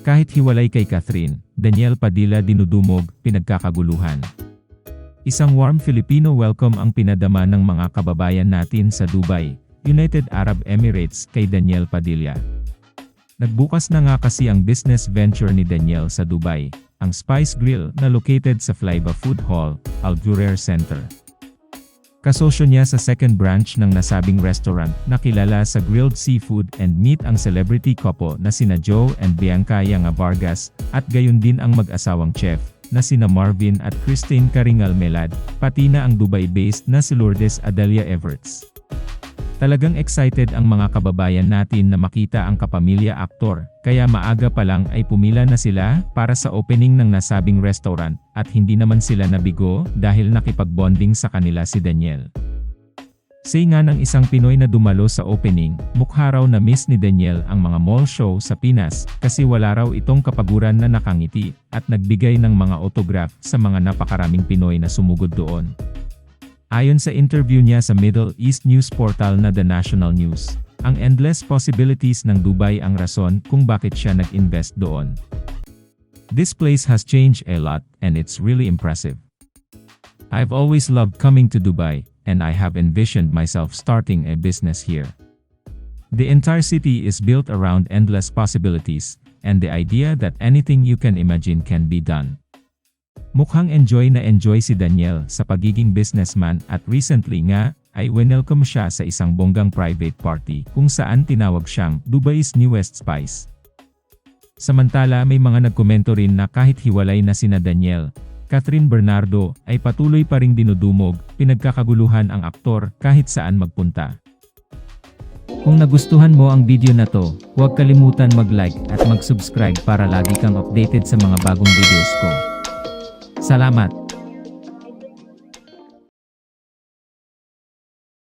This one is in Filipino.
Kahit hiwalay kay Catherine, Daniel Padilla dinudumog, pinagkakaguluhan. Isang warm Filipino welcome ang pinadama ng mga kababayan natin sa Dubai, United Arab Emirates kay Daniel Padilla. Nagbukas na nga kasi ang business venture ni Daniel sa Dubai, ang Spice Grill na located sa Flyba Food Hall, Al Center. Kasosyo niya sa second branch ng nasabing restaurant na kilala sa grilled seafood and meat ang celebrity couple na sina Joe and Bianca Yanga Vargas, at gayon din ang mag-asawang chef, na sina Marvin at Christine Karingal Melad, pati na ang Dubai-based na si Lourdes Adalia Everts. Talagang excited ang mga kababayan natin na makita ang kapamilya aktor, kaya maaga pa lang ay pumila na sila para sa opening ng nasabing restaurant, at hindi naman sila nabigo dahil nakipag-bonding sa kanila si Daniel. Say nga ng isang Pinoy na dumalo sa opening, mukha raw na miss ni Daniel ang mga mall show sa Pinas kasi wala raw itong kapaguran na nakangiti at nagbigay ng mga autograph sa mga napakaraming Pinoy na sumugod doon. Ayon sa interview niya sa Middle East news portal na The National News, ang endless possibilities ng Dubai ang rason kung bakit siya nag-invest doon. This place has changed a lot and it's really impressive. I've always loved coming to Dubai, and I have envisioned myself starting a business here. The entire city is built around endless possibilities, and the idea that anything you can imagine can be done. Mukhang enjoy na enjoy si Daniel sa pagiging businessman at recently nga, ay winelcome siya sa isang bonggang private party kung saan tinawag siyang Dubai's newest spice. Samantala may mga nagkomento rin na kahit hiwalay na sina Daniel, Catherine Bernardo ay patuloy pa ring dinudumog, pinagkakaguluhan ang aktor kahit saan magpunta. Kung nagustuhan mo ang video na to, huwag kalimutan mag-like at mag-subscribe para lagi kang updated sa mga bagong videos ko. Salamat!